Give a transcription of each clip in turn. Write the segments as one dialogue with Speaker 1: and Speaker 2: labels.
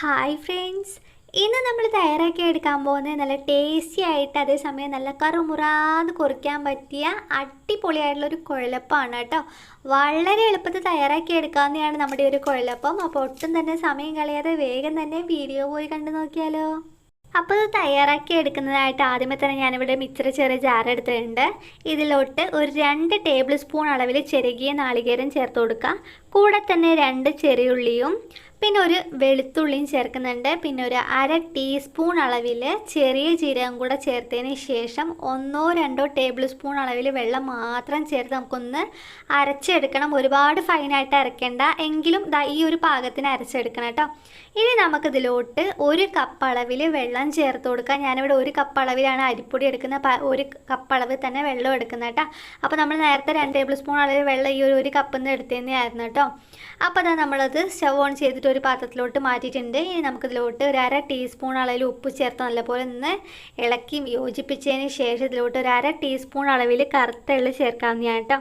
Speaker 1: Hi friends. ഇന്ന് നമ്മൾ തയ്യാറാക്കി എടുക്കാൻ പോകുന്നത് നല്ല ടേസ്റ്റി ആയിട്ട് അതേസമയം നല്ല കറുമുറാന്ന് കുറിക്കാൻ പറ്റിയ അടിപൊളിയായിട്ടുള്ള ഒരു കുഴലപ്പമാണ് കേട്ടോ. വളരെ എളുപ്പത്തിൽ തയ്യാറാക്കി എടുക്കാവുന്നതാണ് നമ്മുടെ ഒരു കുഴലപ്പം. അപ്പോൾ ഒട്ടും തന്നെ സമയം കളയാതെ വേഗം തന്നെ വീഡിയോ പോയി കണ്ടു നോക്കിയാലോ. അപ്പോൾ ഇത് തയ്യാറാക്കി എടുക്കുന്നതായിട്ട് ആദ്യമേ തന്നെ ഞാനിവിടെ മിക്സർ ചെറിയ ജാർ എടുത്തിട്ടുണ്ട്. ഇതിലോട്ട് ഒരു രണ്ട് ടേബിൾ സ്പൂൺ അളവിൽ ചെറുകിയ നാളികേരം ചേർത്ത് കൊടുക്കുക കൂടെ തന്നെ രണ്ട് ചെറിയുള്ളിയും പിന്നെ ഒരു വെളുത്തുള്ളിയും ചേർക്കുന്നുണ്ട്. പിന്നെ ഒരു അര ടീസ്പൂൺ അളവിൽ ചെറിയ ജീരകം കൂടെ ചേർത്തതിന് ശേഷം ഒന്നോ രണ്ടോ ടേബിൾ സ്പൂൺ അളവിൽ വെള്ളം മാത്രം ചേർത്ത് നമുക്കൊന്ന് അരച്ചെടുക്കണം. ഒരുപാട് ഫൈനായിട്ട് അരയ്ക്കേണ്ട എങ്കിലും ഈ ഒരു പാകത്തിന് അരച്ചെടുക്കണം കേട്ടോ. ഇനി നമുക്കിതിലോട്ട് ഒരു കപ്പ് അളവിൽ വെള്ളം ചേർത്ത് കൊടുക്കാം. ഞാനിവിടെ ഒരു കപ്പ് അളവിലാണ് അരിപ്പൊടി എടുക്കുന്ന ഒരു കപ്പ് അളവിൽ തന്നെ വെള്ളം എടുക്കുന്നത് കേട്ടോ. അപ്പോൾ നമ്മൾ നേരത്തെ രണ്ട് ടേബിൾ സ്പൂൺ അളവിൽ വെള്ളം ഈ ഒരു കപ്പിൽ നിന്ന് എടുത്തതന്നെയായിരുന്നു കേട്ടോ. അപ്പോൾ അതാ നമ്മളത് സ്റ്റവ് ഓൺ ചെയ്തിട്ട് ഒരു പാത്രത്തിലോട്ട് മാറ്റിയിട്ടുണ്ട്. ഇനി നമുക്കിതിലോട്ട് ഒരു അര ടീസ്പൂൺ അളവിൽ ഉപ്പ് ചേർത്ത് നല്ലപോലെ ഒന്ന് ഇളക്കി യോജിപ്പിച്ചതിന് ശേഷം ഇതിലോട്ട് ഒരു അര ടീസ്പൂൺ അളവിൽ കറുത്ത എള്ള് ചേർക്കാവുന്നതാണ് കേട്ടോ.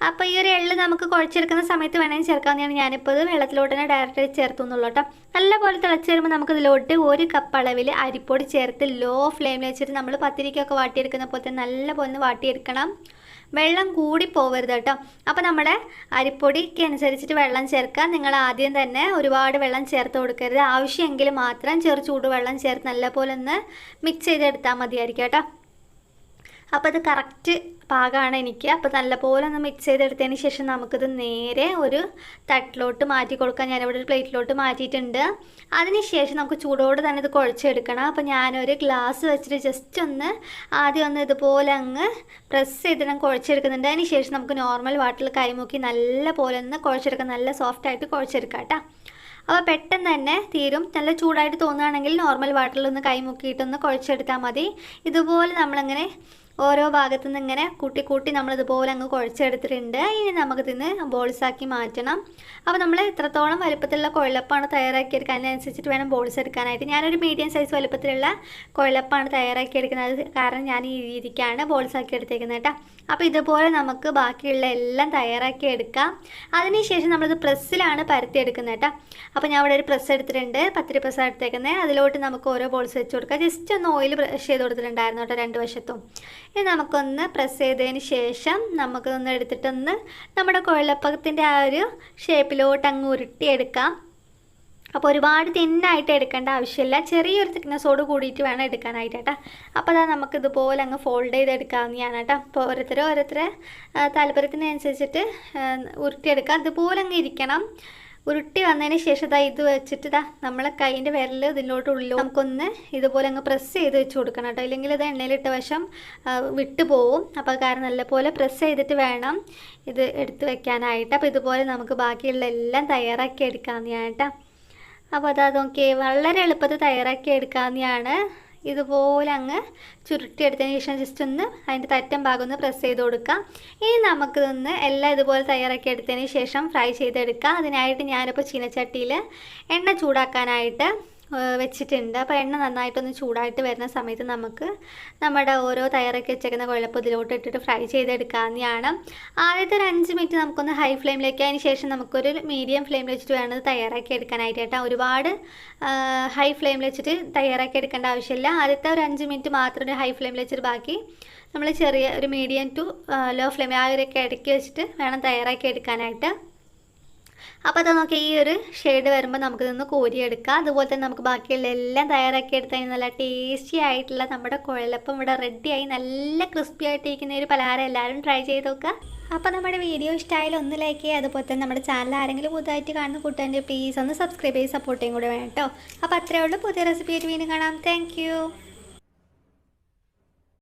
Speaker 1: അപ്പോൾ ഈ ഒരു എള്ള് നമുക്ക് കുഴച്ചെടുക്കുന്ന സമയത്ത് വേണമെങ്കിൽ ചേർക്കാവുന്നതാണ്. ഞാനിപ്പോൾ ഇത് വെള്ളത്തിലോട്ട് തന്നെ ഡയറക്റ്റ് ചേർത്തു എന്നുള്ളൂ കേട്ടോ നല്ലപോലെ തിളച്ച് വരുമ്പോൾ നമുക്ക് ഇതിലോട്ട് ഒരു കപ്പ് അളവിൽ അരിപ്പൊടി ചേർത്ത് ലോ ഫ്ലെയിമിൽ വെച്ചിട്ട് നമ്മൾ പത്തിരിക്കൊക്കെ വാട്ടിയെടുക്കുന്ന പോലെ നല്ലപോലെ ഒന്ന് വാട്ടിയെടുക്കണം. വെള്ളം കൂടി പോവരുത് കേട്ടോ അപ്പോൾ നമ്മുടെ അരിപ്പൊടിക്ക് അനുസരിച്ചിട്ട് വെള്ളം ചേർക്കുക. നിങ്ങൾ ആദ്യം തന്നെ ഒരുപാട് വെള്ളം ചേർത്ത് കൊടുക്കരുത്. ആവശ്യമെങ്കിൽ മാത്രം ചെറു ചൂടുവെള്ളം ചേർത്ത് നല്ലപോലെ ഒന്ന് മിക്സ് ചെയ്തെടുത്താൽ മതിയായിരിക്കും കേട്ടോ അപ്പോൾ അത് കറക്റ്റ് പാകമാണ് എനിക്ക്. അപ്പോൾ നല്ലപോലെ ഒന്ന് മിക്സ് ചെയ്തെടുത്തതിന് ശേഷം നമുക്കിത് നേരെ ഒരു തട്ടിലോട്ട് മാറ്റി കൊടുക്കാം. ഞാനിവിടെ ഒരു പ്ലേറ്റിലോട്ട് മാറ്റിയിട്ടുണ്ട്. അതിന് ശേഷം നമുക്ക് ചൂടോടെ തന്നെ ഇത് കുഴച്ചെടുക്കണം. അപ്പോൾ ഞാനൊരു ഗ്ലാസ് വെച്ചിട്ട് ജസ്റ്റ് ഒന്ന് ആദ്യം ഒന്ന് ഇതുപോലെ അങ്ങ് പ്രസ് ചെയ്തിട്ട് ഞാൻ കുഴച്ചെടുക്കുന്നുണ്ട്. അതിന് ശേഷം നമുക്ക് നോർമൽ വാട്ടിൽ കൈമുക്കി നല്ല പോലെ ഒന്ന് കുഴച്ചെടുക്കാം. നല്ല സോഫ്റ്റായിട്ട് കുഴച്ചെടുക്കാം കേട്ടോ. അപ്പോൾ പെട്ടെന്ന് തന്നെ തീരും. നല്ല ചൂടായിട്ട് തോന്നുകയാണെങ്കിൽ നോർമൽ വാട്ടറിൽ ഒന്ന് കൈമുക്കിയിട്ടൊന്ന് കുഴച്ചെടുത്താൽ മതി. ഇതുപോലെ നമ്മളങ്ങനെ ഓരോ ഭാഗത്തു നിന്ന് ഇങ്ങനെ കൂട്ടി കൂട്ടി നമ്മൾ ഇതുപോലെ അങ്ങ് കുഴച്ചെടുത്തിട്ടുണ്ട്. ഇനി നമുക്കിതിന്ന് ബോൾസാക്കി മാറ്റണം. അപ്പോൾ നമ്മൾ എത്രത്തോളം വലുപ്പത്തിലുള്ള കുഴലപ്പാണ് തയ്യാറാക്കിയെടുക്കുക അതിനനുസരിച്ചിട്ട് വേണം ബോൾസ് എടുക്കാനായിട്ട്. ഞാനൊരു മീഡിയം സൈസ് വലുപ്പത്തിലുള്ള കുഴലപ്പാണ് തയ്യാറാക്കിയെടുക്കുന്നത്. കാരണം ഞാൻ ഈ രീതിക്കാണ് ബോൾസാക്കി എടുത്തേക്കുന്നത് കേട്ടോ. അപ്പോൾ ഇതുപോലെ നമുക്ക് ബാക്കിയുള്ള എല്ലാം തയ്യാറാക്കി എടുക്കാം. അതിനുശേഷം നമ്മളിത് പ്രസ്സിലാണ് പരത്തിയെടുക്കുന്നത് കേട്ടോ. അപ്പോൾ ഞാൻ ഇവിടെ ഒരു പ്രസ് എടുത്തിട്ടുണ്ട്. പത്തിരി പ്രസ് എടുത്തേക്കുന്നത്. അതിലോട്ട് നമുക്ക് ഓരോ ബോൾസ് വെച്ച് കൊടുക്കാം. ജസ്റ്റ് ഒന്ന് ഓയിൽ ബ്രഷ് ചെയ്ത് കൊടുത്തിട്ടുണ്ടായിരുന്നു കേട്ടോ രണ്ട് വശത്തും. ഇനി നമുക്കൊന്ന് പ്രസ് ചെയ്തതിന് ശേഷം നമുക്കൊന്ന് എടുത്തിട്ടൊന്ന് നമ്മുടെ കുഴലപ്പകത്തിന്റെ ആ ഒരു ഷേപ്പിലോട്ട് അങ്ങ് ഉരുട്ടിയെടുക്കാം. അപ്പോൾ ഒരുപാട് തിന്നായിട്ട് എടുക്കേണ്ട ആവശ്യമില്ല. ചെറിയൊരു തിക്നെസ്സോട് കൂടിയിട്ട് വേണം എടുക്കാനായിട്ട് കേട്ടോ അപ്പോൾ അതാ നമുക്ക് ഇതുപോലെ അങ്ങ് ഫോൾഡ് ചെയ്തെടുക്കാവുന്നതാണ് കേട്ടോ. അപ്പോൾ ഓരോരുത്തരും ഓരോരുത്തരെ താല്പര്യത്തിനനുസരിച്ചിട്ട് ഉരുട്ടിയെടുക്കാം. അതുപോലെ അങ്ങ് ഇരിക്കണം. ഉരുട്ടി വന്നതിന് ശേഷം ഇതാ ഇത് വെച്ചിട്ട് ഇതാ നമ്മളെ കൈയിന്റെ വിരൽ ഇതിലോട്ട് ഉള്ളിലോ നമുക്കൊന്ന് ഇതുപോലെ അങ്ങ് പ്രസ് ചെയ്ത് വെച്ച് കൊടുക്കണം കേട്ടോ. ഇല്ലെങ്കിൽ ഇത് എണ്ണയിലിട്ട വശം വിട്ട് പോവും. അപ്പോൾ കാരണം നല്ലപോലെ പ്രസ് ചെയ്തിട്ട് വേണം ഇത് എടുത്ത് വെക്കാനായിട്ട്. അപ്പോൾ ഇതുപോലെ നമുക്ക് ബാക്കിയുള്ള എല്ലാം തയ്യാറാക്കി എടുക്കാവുന്നതാണ് കേട്ടോ. അപ്പോൾ അതാ നോക്കിയേ വളരെ എളുപ്പത്തിൽ തയ്യാറാക്കി എടുക്കാവുന്നതാണ്. ഇതുപോലെ അങ്ങ് ചുരുട്ടിയെടുത്തതിന് ശേഷം ജസ്റ്റ് ഒന്ന് അതിന്റെ തറ്റം ഭാഗം ഒന്ന് പ്രസ് ചെയ്ത് കൊടുക്കാം ഇനി നമുക്കിതൊന്ന് എല്ലാം ഇതുപോലെ തയ്യാറാക്കി എടുത്തതിന് ശേഷം ഫ്രൈ ചെയ്തെടുക്കാം. അതിനായിട്ട് ഞാനിപ്പോൾ ചീനച്ചട്ടിയിൽ എണ്ണ ചൂടാക്കാനായിട്ട് വെച്ചിട്ടുണ്ട്. അപ്പോൾ എണ്ണ നന്നായിട്ടൊന്ന് ചൂടായിട്ട് വരുന്ന സമയത്ത് നമുക്ക് നമ്മുടെ ഓരോ തയ്യാറാക്കി വെച്ചേക്കുന്ന കുഴപ്പം ഇതിലോട്ട് ഇട്ടിട്ട് ഫ്രൈ ചെയ്തെടുക്കാവുന്നതാണ്. ആദ്യത്തെ ഒരു അഞ്ച് മിനിറ്റ് നമുക്കൊന്ന് ഹൈ ഫ്ലെയിമിലേക്ക് അതിന് ശേഷം നമുക്കൊരു മീഡിയം ഫ്ലെയിമിൽ വെച്ചിട്ട് വേണം തയ്യാറാക്കി എടുക്കാനായിട്ട് കേട്ടോ. ഒരുപാട് ഹൈ ഫ്ലെയിമിൽ വെച്ചിട്ട് തയ്യാറാക്കി എടുക്കേണ്ട ആവശ്യമില്ല. ആദ്യത്തെ ഒരു അഞ്ച് മിനിറ്റ് മാത്രം ഒരു ഹൈ ഫ്ലെയിമിൽ വെച്ചിട്ട് ബാക്കി നമ്മൾ ചെറിയ ഒരു മീഡിയം ടു ലോ ഫ്ലെയിം ആ ഒരു ഇടയ്ക്ക് വെച്ചിട്ട് വേണം തയ്യാറാക്കി എടുക്കാനായിട്ട്. അപ്പോൾ അത് നമുക്ക് ഈ ഒരു ഷെയ്ഡ് വരുമ്പോൾ നമുക്ക് നിന്ന് കോരിയെടുക്കാം. അതുപോലെ തന്നെ നമുക്ക് ബാക്കിയുള്ള എല്ലാം തയ്യാറാക്കി കഴിഞ്ഞാൽ നല്ല ടേസ്റ്റി ആയിട്ടുള്ള നമ്മുടെ കുഴലപ്പം ഇവിടെ റെഡിയായി നല്ല ക്രിസ്പി ആയിട്ടിരിക്കുന്ന ഒരു പലഹാരം എല്ലാവരും ട്രൈ ചെയ്ത് നോക്കുക അപ്പോൾ നമ്മുടെ വീഡിയോ ഇഷ്ടമായാലും ഒന്ന് ലൈക്ക് ചെയ്യുക. അതുപോലെ തന്നെ നമ്മുടെ ചാനൽ ആരെങ്കിലും പുതുതായിട്ട് കാണുന്ന കൂട്ടുകാരുടെ പ്ലീസ് ഒന്ന് സബ്സ്ക്രൈബ് ചെയ്ത് സപ്പോർട്ട് കൂടെ വേണം കേട്ടോ. അപ്പോൾ അത്രയേ ഉള്ളൂ. പുതിയ റെസിപ്പി ആയിട്ട് വീണ്ടും കാണാം. താങ്ക്